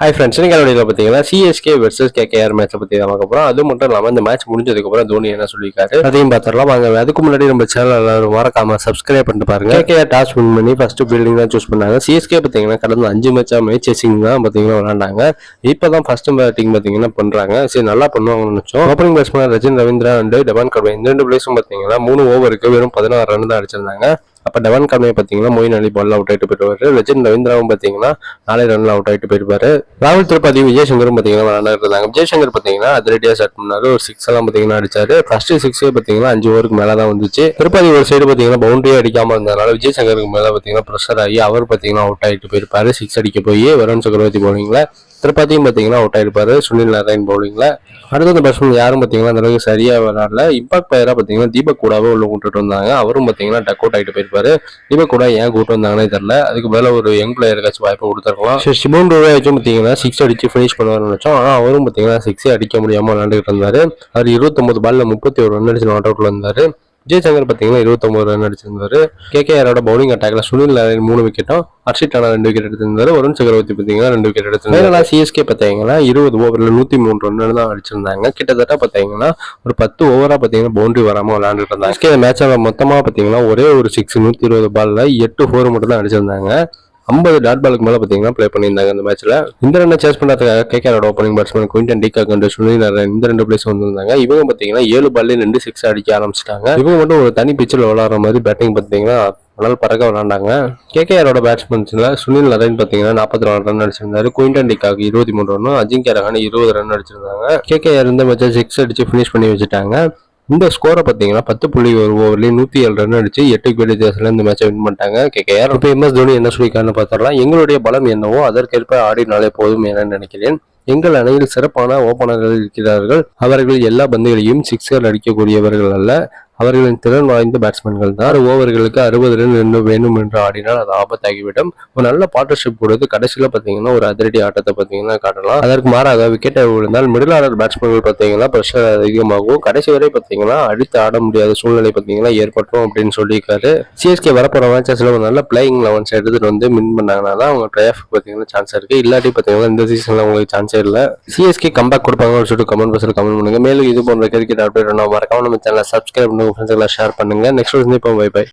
Hi friends இன்னைக்கு வீடியோவில் பார்த்தீங்கன்னா சிஎஸ்கே வர்சஸ் கேகேஆர் மேட்சை பற்றி தான் பார்க்க போகிறோம் அது மட்டும் இல்லாமல் இந்த மேட்ச் முடிஞ்சதுக்கப்புறம் தோனி என்ன சொல்லியிருக்காரு அதையும் பார்த்துடலாம். வாங்க அதுக்கு முன்னாடி நம்ம சேனல் எல்லாரும் மறக்காம சப்ஸ்கிரைப் பண்ணிட்டு பாருங்க. கேகேஆர் டாஸ் வின் பண்ணி ஃபர்ஸ்ட் பில்டிங் தான் சூஸ் பண்ணாங்க. சிஎஸ்கே பார்த்தீங்கன்னா கடந்த அஞ்சு மேட்சா மேட்ச் சேசிங் தான் பார்த்தீங்கன்னா விளாண்டாங்க இப்போ தான் ஃபர்ஸ்ட் பேட்டிங் பார்த்தீங்கன்னா பண்ணுறாங்க சரி நல்லா பண்ணுவாங்கன்னு நினச்சோம். Opening batsman Rachin Ravindra and Devon Conway இந்த ரெண்டு பிளேஸும் பார்த்தீங்கன்னா மூணு ஓவருக்கு வெறும் பதினாறு ரன் தான் அடிச்சிருந்தாங்க. அப்போ டெவன் கர்மே பார்த்தீங்கன்னா மொயின் அலி பால் அவுட் ஆகிட்டு போயிடுவார் லெஜன் ரவீந்திராவும் பார்த்தீங்கன்னா நாலே ரன்ல அவுட் ஆகிட்டு போயிருப்பாரு. ராகுல் திரிபாதி விஜயசங்கரும் பார்த்தீங்கன்னா விளையாண்டு இருந்தாங்க விஜயசங்கர் பார்த்தீங்கன்னா அதிரடியாக ஸ்டார்ட் பண்ணாரு. ஒரு சிக்ஸ் எல்லாம் பார்த்தீங்கன்னா அடிச்சாரு. ஃபர்ஸ்ட் சிக்ஸே பார்த்தீங்கன்னா அஞ்சு ஓவருக்கு மேலே தான் வந்துச்சு. திருப்பதி ஒரு சைடு பார்த்தீங்கன்னா பவுண்டரி அடிக்காமல் இருந்ததுனால விஜயசங்கருக்கு மேலே பார்த்தீங்கன்னா ப்ரெஷர் ஆகி அவர் பார்த்தீங்கன்னா அவுட் ஆயிட்டு போயிருப்பாரு. சிக்ஸ் அடிக்க போய் வருண் சக்கரவர்த்தி போனீங்களா திருப்பதியும் பார்த்தீங்கன்னா அவுட் ஆயிருப்பாரு. சுனில் நாராயண் பவுலிங்ல அடுத்த பேட்ஸ்மேன் யாரும் பார்த்தீங்கன்னா அந்த அளவுக்கு சரியா விளாடல இம்பாக்ட் பிளேயரா பார்த்தீங்கன்னா தீபக் கூடாவே உள்ள கூட்டிட்டு வந்தாங்க. அவரும் பார்த்தீங்கன்னா டக் அவுட் ஆகிட்டு போயிருப்பாரு. தீபக் கூட ஏன் கூட்டு வந்தாங்கன்னே தெரியல. அதுக்கு பதிலா ஒரு யங் பிளேயருக்காச்சும் வாய்ப்பு கொடுத்துருக்கலாம். சரி சிமோன் ரூபாய் வச்சும் பார்த்தீங்கன்னா சிக்ஸ் அடிச்சு ஃபினிஷ் பண்ணுவார்னு நினைச்சோம். ஆனால் அவரும் பார்த்தீங்கன்னா சிக்ஸே அடிக்க முடியாமல் விளாண்டுகிட்டு இருந்தாரு. அவர் இருபத்தொம்பது பாலில் முப்பத்தி ஒரு ரன் அடிச்சு நாட் அவுட்ல இருந்தாரு. விஜய் சங்கர் பார்த்தீங்கன்னா இருபத்தொம்பது ரன் அடிச்சிருந்தாரு. கேகேஆரோட பவுலிங் அட்டாக்ல சுனில் நாராயண் மூணு விக்கெட்டும் ஹர்ஷித் ராணா ரெண்டு விக்கெட் எடுத்திருந்தாரு. வருண் சக்கரவர்த்தி பார்த்தீங்கன்னா ரெண்டு விக்கெட் எடுத்திருந்தாரு. சிஎஸ்கே பார்த்தீங்கன்னா இருபது ஓவரில் நூற்றி மூணு ரன் தான் அடிச்சிருந்தாங்க. கிட்டத்தட்ட பார்த்தீங்கன்னா ஒரு பத்து ஓவராக பார்த்தீங்கன்னா பவுண்டரி வராமல் விளையாண்டுட்டு இருந்தாங்க. மேட்சில் மொத்தமாக பார்த்தீங்கன்னா ஒரே ஒரு சிக்ஸ் நூற்றி இருபது பாலில் எட்டு ஃபோர் மட்டும் தான் அடிச்சிருந்தாங்க. ஐம்பது டாட் பாலுக்கு மேலே பார்த்தீங்கன்னா ப்ளே பண்ணியிருந்தாங்க இந்த மேட்ச்சில் இந்த ரன்னை சேஸ் பண்ணுறதுக்காக கேகேஆரோட opening batsman Quinton de Kock கண்டு சுனில் நாராயண் இந்த ரெண்டு பிளேஸ் வந்திருந்தாங்க. இவங்க பார்த்தீங்கன்னா ஏழு பால்லே ரெண்டு சிக்ஸ் அடிக்க ஆரம்பிச்சிட்டாங்க. இவங்க மட்டும் ஒரு தனி பிச்சில் விளாட்ற மாதிரி பேட்டிங் பார்த்தீங்கன்னா மணல் பறக்க விளாண்டாங்க கேகேஆரோட பேட்ஸ்மேன்ஸில் சுனில் நரேன் பார்த்தீங்கன்னா நாற்பத்தி நாலு ரன் அடிச்சிருந்தாரு. குயின்டன் டிகாக்கு இருபத்தி மூணு ரன்னும் அஜிங்கிய ரஹானி இருபது ரன் அடிச்சிருந்தாங்க. கேகேஆர் இந்த மேட்சை சிக்ஸ் அடிச்சு ஃபினிஷ் பண்ணி வச்சுட்டாங்க. இந்த ஸ்கோரை பார்த்தீங்கன்னா பத்து புள்ளி ஒரு ஓவர்லேயே நூற்றி ஏழு ரன் அடிச்சு எட்டு பேர் வித்தியாசத்தில் இந்த மேட்சை வின் பண்ணிட்டாங்க. கேகேஆர் இப்போ எம்எஸ் தோனி என்ன சொல்லியிருக்காருன்னு பார்த்தரலாம் எங்களுடைய பலம் என்னவோ அதற்கேற்ப ஆடினாலே போதும் என நினைக்கிறேன். எங்கள் அணையில் சிறப்பான ஓபனர்கள் இருக்கிறார்கள். அவர்கள் எல்லா பந்துகளையும் சிக்ஸர் அடிக்கக்கூடியவர்கள் அல்ல. அவர்களின் திறன் வாய்ந்த பேட்ஸ்மேன்கள் தான். ஆறு ஓவர்களுக்கு அறுபது ரன் இன்னும் வேணும் என்று ஆடினால் அது ஆபத்தாகிவிடும். ஒரு நல்ல பார்ட்னர்ஷிப் கொடுத்து கடைசியில் பார்த்தீங்கன்னா ஒரு அதிரடி ஆட்டத்தை பார்த்தீங்கன்னா காட்டலாம். அதற்கு மாறாக விக்கெட்டை விழுந்தால் மிடில் ஆர்டர் பேட்ஸ்மேன்கள் பார்த்தீங்கன்னா ப்ரெஷர் அதிகமாகும். கடைசி வரை பார்த்தீங்கன்னா அடித்து ஆட முடியாத சூழ்நிலை பார்த்தீங்கன்னா ஏற்பட்டும் அப்படின்னு சொல்லியிருக்காரு. சிஎஸ்கே வரப்போற மேட்சஸ்ல ஒரு நல்ல பிளேயிங் லெவன்ஸ் எடுத்துட்டு வந்து மின் பண்ணாங்கன்னா தான் அவங்க ப்ளே ஆஃப் பார்த்தீங்கன்னா சான்ஸ் இருக்கு. இல்லாட்டி பார்த்தீங்கன்னா இந்த சீசன்ல உங்களுக்கு சான்ஸே இல்லை. சிஎஸ்கே கம்பேக் கொடுப்பாங்கன்னு சொல்லிட்டு கமெண்ட் பாக்ஸில் கமெண்ட் பண்ணுங்க. மேலும் இது போன்ற கிரிக்கெட் அப்டேட் மறக்காம நம்ம சேனலை சப்ஸ்கிரைப் பண்ணுங்க. ஃப்ரெண்ட்ஸ் எல்லாம் ஷேர் பண்ணுங்கள் நெக்ஸ்ட் வந்து இப்போ பை பை